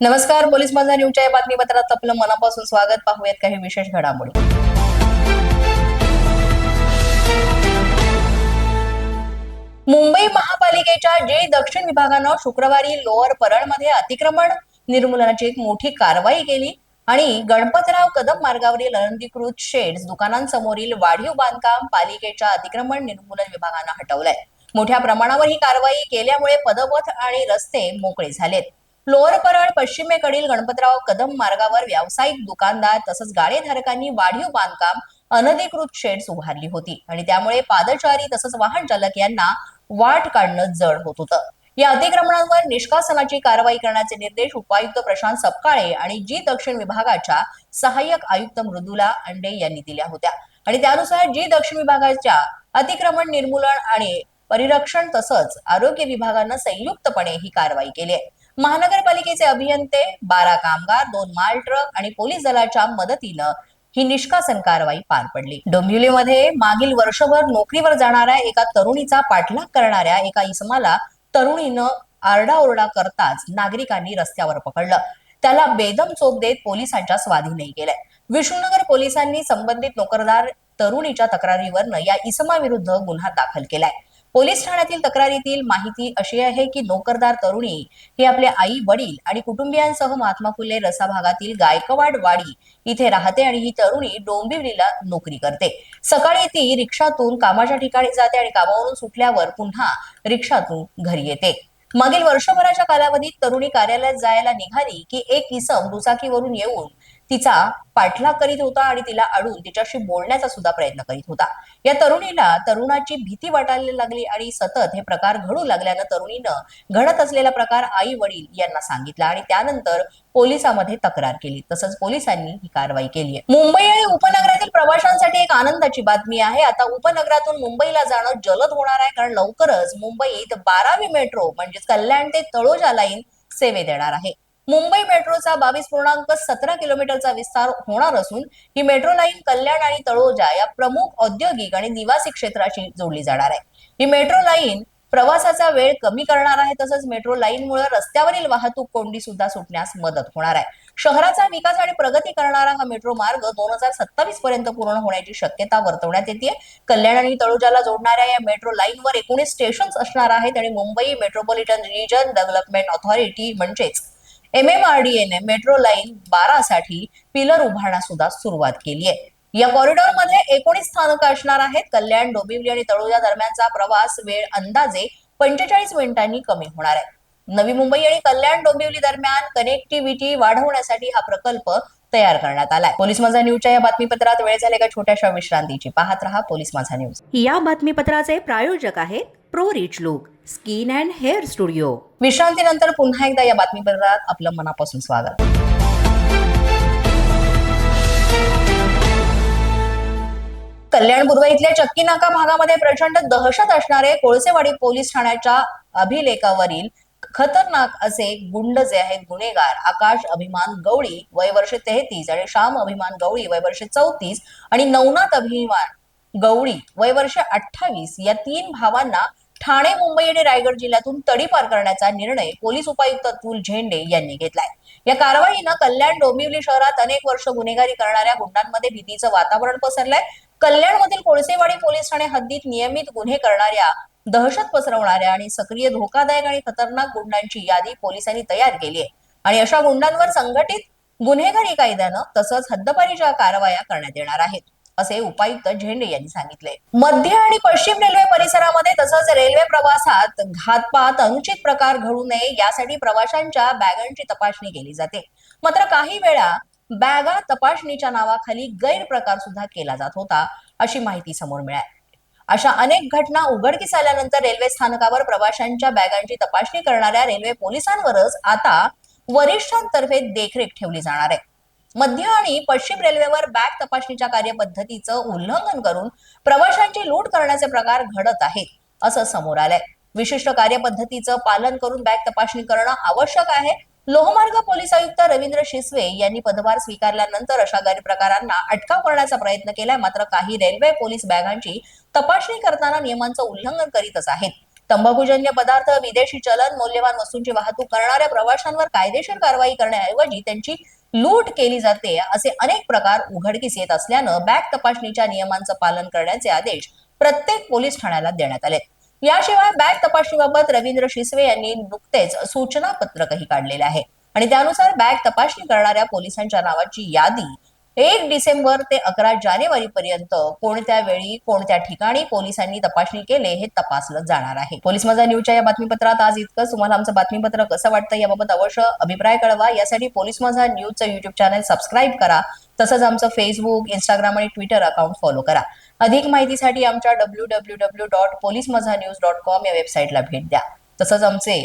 नमस्कार पोलीस माझा न्यूजच्या या बातमीपत्रात आपलं मनापासून स्वागत. पाहूयात काही विशेष घडामोडी. मुंबई महापालिकेच्या जे दक्षिण विभागानं शुक्रवारी लोअर परळमध्ये अतिक्रमण निर्मूलनाची एक मोठी कारवाई केली आणि गणपतराव कदम मार्गावरील अनधिकृत शेड्स दुकानांसमोरील वाढीव बांधकाम पालिकेच्या अतिक्रमण निर्मूलन विभागानं हटवलंय. मोठ्या प्रमाणावर ही कारवाई केल्यामुळे पदपथ आणि रस्ते मोकळे झालेत. लोअर परळ पश्चिमेकडील गणपतराव कदम मार्गावर व्यावसायिक दुकानदार तसंच गाडेधारकांनी वाढीव बांधकाम अनधिकृत शेड्स उभारली होती. आणि त्यामुळे पादचारी तसंच वाहन चालक यांना वाट काढणं जड होत होतं. या अतिक्रमणांवर निष्कासनाची कारवाई करण्याचे निर्देश उपायुक्त प्रशांत सपकाळे आणि जी दक्षिण विभागाच्या सहाय्यक आयुक्त मृदुला अंडे यांनी दिल्या होत्या. आणि त्यानुसार जी दक्षिण विभागाच्या अतिक्रमण निर्मूलन आणि परिरक्षण तसंच आरोग्य विभागानं संयुक्तपणे ही कारवाई केली आहे. महानगरपालिकेचे अभियंते बारा कामगार दोन माल ट्रक आणि पोलीस दलाच्या मदतीनं ही निष्कासन कारवाई पार पडली. डोंबिवलीमध्ये मागील वर्षभर नोकरीवर जाणाऱ्या एका तरुणीचा पाठलाग करणाऱ्या एका इसमाला तरुणीनं आरडाओरडा करताच नागरिकांनी रस्त्यावर पकडलं. त्याला बेदम चोप देत पोलिसांच्या स्वाधीनही केलंय. विष्णुनगर पोलिसांनी संबंधित नोकरदार तरुणीच्या तक्रारीवरनं या इसमाविरुद्ध गुन्हा दाखल केलाय. पोलीस ठाण्यातील तक्रारीतील माहिती अशी आहे की नोकरदार तरुणी ही आपले आई वडील आणि कुटुंबियांसह महात्मा फुले रसा भागातील गायकवाड वाडी इथे राहते आणि ही तरुणी डोंबिवलीला नोकरी करते. सकाळी ती रिक्षातून कामाच्या ठिकाणी जाते आणि कामावरून सुटल्यावर पुन्हा रिक्षातून घरी येते. मागील वर्षभराच्या कालावधीत तरुणी कार्यालयात जायला निघाली की एक इसम दुचाकीवरून येऊन तिचा पाठलाग करीत होता आणि तिला अडून तिच्याशी बोलण्याचा सुद्धा प्रयत्न करीत होता. या तरुणीला तरुणाची भीती वाटायला लागली आणि सतत हे प्रकार घडू लागल्यानं तरुणीनं घडत असलेला प्रकार आई वडील यांना सांगितला आणि त्यानंतर पोलिसांमध्ये तक्रार केली. तसंच पोलिसांनी ही कारवाई केली आहे मुंबई आणि उपनगरातील प्रवाशांसाठी एक आनंदाची बातमी आहे. आता उपनगरातून मुंबईला जाणं जलद होणार आहे कारण लवकरच मुंबईत बारावी मेट्रो म्हणजेच कल्याण ते तळोजा लाईन सेवे देणार आहे. मुंबई मेट्रोचा बावीस पूर्णांक सतरा किलोमीटरचा विस्तार होणार असून ही मेट्रो लाईन कल्याण आणि तळोजा या प्रमुख औद्योगिक आणि निवासी क्षेत्राशी जोडली जाणार आहे. ही मेट्रो लाईन प्रवासाचा वेळ कमी करणार आहे तसंच मेट्रो लाईनमुळे रस्त्यावरील वाहतूक कोंडी सुद्धा सुटण्यास मदत होणार आहे. शहराचा विकास आणि प्रगती करणारा हा मेट्रो मार्ग दोन हजार सत्तावीस पर्यंत पूर्ण होण्याची शक्यता वर्तवण्यात येते कल्याण आणि तळोजाला जोडणाऱ्या या मेट्रो लाईनवर एकोणीस स्टेशन्स असणार आहेत आणि Mumbai metropolitan region development authority म्हणजेच एम एम आर डी एने मेट्रो लाईन बारा साठी पिलर उभारण्यास सुद्धा सुरुवात केली आहे. या कॉरिडॉरमध्ये एकोणीस स्थानकं असणार आहेत. कल्याण डोंबिवली आणि तळोजा दरम्यानचा प्रवास वेळ अंदाजे पंचेचाळीस मिनिटांनी कमी होणार आहे. नवी मुंबई आणि कल्याण डोंबिवली दरम्यान कनेक्टिव्हिटी वाढवण्यासाठी हा प्रकल्प तयार करण्यात आलाय. पोलीस माझा न्यूजच्या या बातमीपत्रात वेळ झाले का छोट्याशा विश्रांतीची. पाहत रहा पोलीस माझा न्यूज. या बातमीपत्राचे प्रायोजक आहेत pro rich look skin and hair studio विश्रांतीनंतर पुन्हा एकदा या बातमीपत्रात आपलं मनापासून स्वागत. कल्याण पूर्व इथल्या चक्की नाका भागामध्ये प्रचंड दहशत असणारे कोळसेवाडी पोलीस ठाण्याच्या अभिलेखावरील खतरनाक असे गुंड जे आहेत गुन्हेगार आकाश अभिमान गवळी वय वर्ष तेहतीस आणि श्याम अभिमान गवळी वय वर्ष चौतीस आणि नवनाथ अभिमान गवळी वय वर्ष अठ्ठावीस या तीन भावांना ठाणे मुंबई आणि रायगड जिल्ह्यातून तडीपार करण्याचा निर्णय पोलीस उपायुक्त अतुल झेंडे यांनी घेतलाय. या कारवाईनं कल्याण डोंबिवली शहरात अनेक वर्ष गुन्हेगारी करणाऱ्या गुंडांमध्ये भीतीचं वातावरण पसरलंय. कल्याणमधील कोळसेवाडी पोलीस ठाणे हद्दीत नियमित गुन्हे करणाऱ्या दहशत पसरवणाऱ्या आणि सक्रिय धोकादायक आणि खतरनाक गुंडांची यादी पोलिसांनी तयार केली आहे. आणि अशा गुंडांवर संघटित गुन्हेगारी कायद्यानं तसंच हद्दपारीच्या कारवाया करण्यात येणार आहेत. असे उपायुक्त झेंडे यांनी सांगितले. मध्य आणि पश्चिम रेल्वे परिसरामध्ये तसंच रेल्वे प्रवासात घातपात अनुचित प्रकार घडू नये यासाठी प्रवाशांच्या बॅगांची तपासणी केली जाते. मात्र काही वेळा बॅगा तपासणीच्या नावाखाली गैरप्रकार सुद्धा केला जात होता अशी माहिती समोर मिळाली. अशा अनेक घटना उघडकीस आल्यानंतर रेल्वे स्थानकावर प्रवाशांच्या बॅगांची तपासणी करणाऱ्या रेल्वे पोलिसांवरच आता वरिष्ठांतर्फे देखरेख ठेवली जाणार आहे. मध्य आणि पश्चिम रेल्वेवर बॅग तपासणीच्या कार्यपद्धतीचं उल्लंघन करून प्रवाशांची लूट करण्याचे प्रकार घडत आहेत असं समोर आलंय. विशिष्ट कार्यपद्धतीचं पालन करून बॅग तपासणी करणं आवश्यक आहे. लोहमार्ग पोलीस आयुक्त रवींद्र शिसवे यांनी पदभार स्वीकारल्यानंतर अशा गैरप्रकारांना अटकाव करण्याचा प्रयत्न केलाय. मात्र काही रेल्वे पोलीस बॅगांची तपासणी करताना नियमांचं उल्लंघन करीतच आहेत. तंबाखूजन्य पदार्थ विदेशी चलन मौल्यवान वस्तूंची वाहतूक करणाऱ्या प्रवाशांवर कायदेशीर कारवाई करण्याऐवजी त्यांची लूट केली जाते असे अनेक प्रकार उघडकीस येत असल्यानं बॅग तपासणीच्या नियमांचं पालन करण्याचे आदेश प्रत्येक पोलीस ठाण्याला देण्यात आले. याशिवाय बॅग तपासणीबाबत रवींद्र शिसवे यांनी नुकतेच सूचना पत्रकही काढलेले आहे. आणि त्यानुसार बॅग तपासणी करणाऱ्या पोलिसांच्या नावाची यादी एक डिसेंबर ते अकरा जानेवारी पर्यंत कोणत्या वेळी कोणत्या ठिकाणी पोलिसांनी तपासणी केले हे तपासलं जाणार आहे. पोलीस माझा न्यूजच्या या बातमीपत्रात आज इतकंच. तुम्हाला आमचं बातमीपत्र कसं वाटतं याबाबत अवश्य अभिप्राय कळवा. यासाठी पोलीस माझा न्यूजचं युट्यूब चॅनल सबस्क्राईब करा. तसंच आमचं फेसबुक इंस्टाग्राम आणि ट्विटर अकाउंट फॉलो करा. अधिक माहितीसाठी आमच्या W W W dot police Majha news dot com या वेबसाईटला भेट द्या. तसंच आमचे